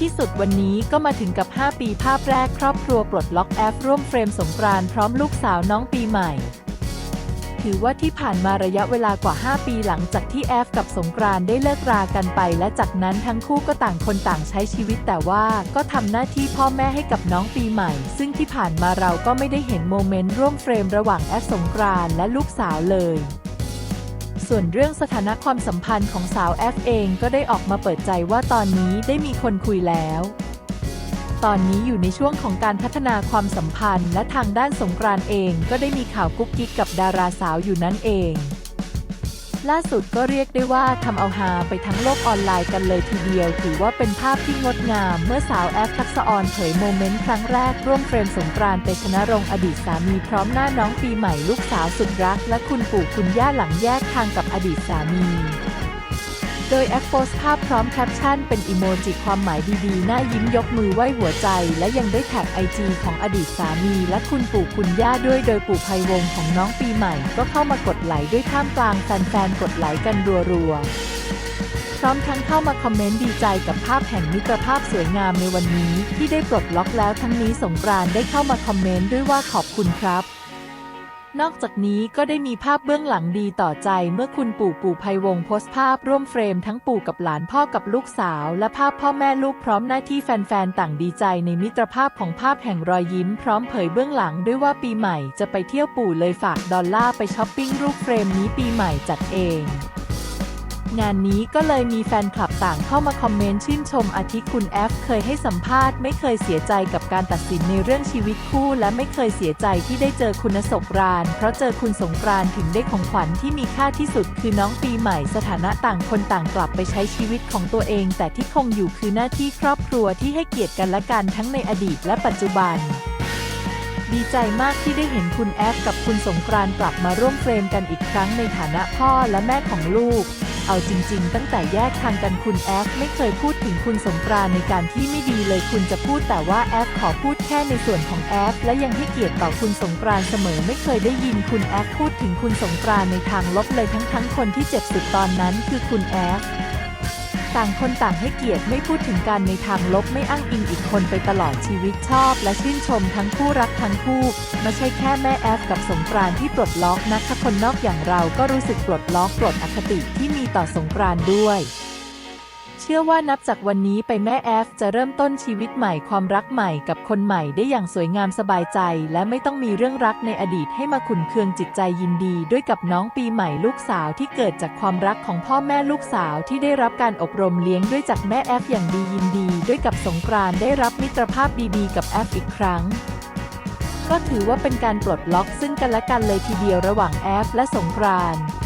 ที่สุดวันนี้ก็มาถึงกับ 5 ปีภาพแรกครอบครัวปลดล็อกแอฟร่วมเฟรมสงกรานต์พร้อมลูกสาวน้องปีใหม่ ถือว่าที่ผ่านมาระยะเวลากว่า 5 ปีหลังจากที่แอฟกับสงกรานต์ได้เลิกรากันไป และจากนั้นทั้งคู่ก็ต่างคนต่างใช้ชีวิตแต่ว่าก็ทำหน้าที่พ่อแม่ให้กับน้องปีใหม่ ซึ่งที่ผ่านมาเราก็ไม่ได้เห็นโมเมนต์ร่วมเฟรมระหว่างแอฟสงกรานต์และลูกสาวเลย ส่วนเรื่องสถานะความสัมพันธ์ของสาวแอฟเองก็ได้ออกมาเปิดใจว่าตอนนี้ได้มีคนคุยแล้ว ตอนนี้อยู่ในช่วงของการพัฒนาความสัมพันธ์ และทางด้านสงกรานต์เองก็ได้มีข่าวกุ๊กกิ๊กกับดาราสาวอยู่นั่นเอง ล่าสุดก็เรียกได้ว่าทำเอาฮาไปทั้งโลกออนไลน์กันเลยทีเดียว ถือว่าเป็นภาพที่งดงาม เมื่อสาวแอฟทักษะออนเผยโมเมนต์ครั้งแรก ร่วมเฟรมสงกรานต์ไปชนะรงอดีตสามีพร้อมหน้าน้องปีใหม่ลูกสาวสุดรัก และคุณปู่คุณย่าหลังแยกทางกับอดีตสามี โดยแอปโพสภาพพร้อมแคปชั่นเป็นอีโมจิความหมายดีๆ หน้ายิ้มยกมือไหว้หัวใจ และยังได้แท็กไอจีของอดีตสามี และคุณปู่คุณย่าด้วยโดยปู่ภัยวงของน้องปีใหม่ ก็เข้ามากดไลค์ด้วยท่ามกลางแฟนๆกดไลค์กันรัวๆพร้อมทั้งเข้ามาคอมเมนต์ดีใจกับภาพแห่งมิตรภาพสวยงามในวันนี้ ที่ได้ปลดล็อกแล้วทั้งนี้สงกรานได้เข้ามาคอมเมนต์ด้วยว่าขอบคุณครับ นอกจากนี้ก็ได้มีภาพเบื้องหลังดีต่อใจเมื่อคุณปู่ปู่ภัยวงศ์โพสต์ภาพร่วมเฟรมทั้งปู่กับหลานพ่อกับลูกสาว และภาพพ่อแม่ลูกพร้อมหน้าที่แฟนๆ ต่างดีใจในมิตรภาพของภาพแห่งรอยยิ้มพร้อมเผยเบื้องหลังด้วยว่าปีใหม่จะไปเที่ยวปู่เลยฝากดอลลาร์ไปช้อปปิ้งรูปเฟรมนี้ปีใหม่จัดเอง งานนี้ก็เลยมีแฟนคลับต่างเข้ามาคอมเมนต์ชื่นชมอาทิคุณแอฟเคยให้สัมภาษณ์ไม่เคยเสียใจกับการตัดสินในเรื่องชีวิตคู่และไม่เคยเสียใจที่ได้เจอคุณสงกรานเพราะเจอคุณสงกรานถึงได้ของขวัญที่มีค่าที่สุด คือน้องปีใหม่สถานะต่างคนต่างกลับไปใช้ชีวิตของตัวเอง แต่ที่คงอยู่คือหน้าที่ครอบครัวที่ให้เกียรติกันและกันทั้งในอดีตและปัจจุบันดีใจมากที่ได้เห็นคุณแอฟกับคุณสงกรานต์กลับมาร่วมเฟรมกันอีกครั้งในฐานะพ่อและแม่ของลูก เอาจริง ๆ ตั้งแต่แยกทางกันคุณแอฟไม่เคยพูดถึงคุณสงกรานในการที่ไม่ดีเลยคุณจะพูดแต่ว่าแอฟขอพูดแค่ในส่วนของแอฟและยังให้เกียรติต่อคุณสงกรานเสมอไม่เคยได้ยินคุณแอฟพูดถึงคุณสงกรานในทางลบเลยทั้งทั้งๆคนที่เจ็บสุดตอนนั้นคือคุณแอฟ ต่างคนต่างให้เกียรติไม่พูดถึงการในทางลบไม่อ้างอิงอีกคนไปตลอดชีวิตชอบ และชื่นชมทั้งคู่รักทั้งคู่ ไม่ใช่แค่แม่แอฟกับสงกรานต์ที่ปลดล็อกนะถ้าคนนอกอย่างเราก็รู้สึกปลดล็อกปลดอคติที่มีต่อสงกรานต์ด้วย เชื่อว่านับจากวันนี้ไปแม่แอฟจะเริ่มต้นชีวิตใหม่ความรักใหม่กับคนใหม่ได้อย่างสวยงามสบายใจ และไม่ต้องมีเรื่องรักในอดีตให้มาขุนเคืองจิตใจยินดีด้วยกับน้องปีใหม่ลูกสาวที่เกิดจากความรักของพ่อแม่ลูกสาวที่ได้รับการอบรมเลี้ยงด้วยจากแม่แอฟอย่างดียินดี ด้วยกับสงกรานได้รับมิตรภาพดีๆ กับแอฟอีกครั้งก็ถือว่าเป็นการปลดล็อกซึ่งกันและกันเลยทีเดียวระหว่างแอฟและสงกรานต์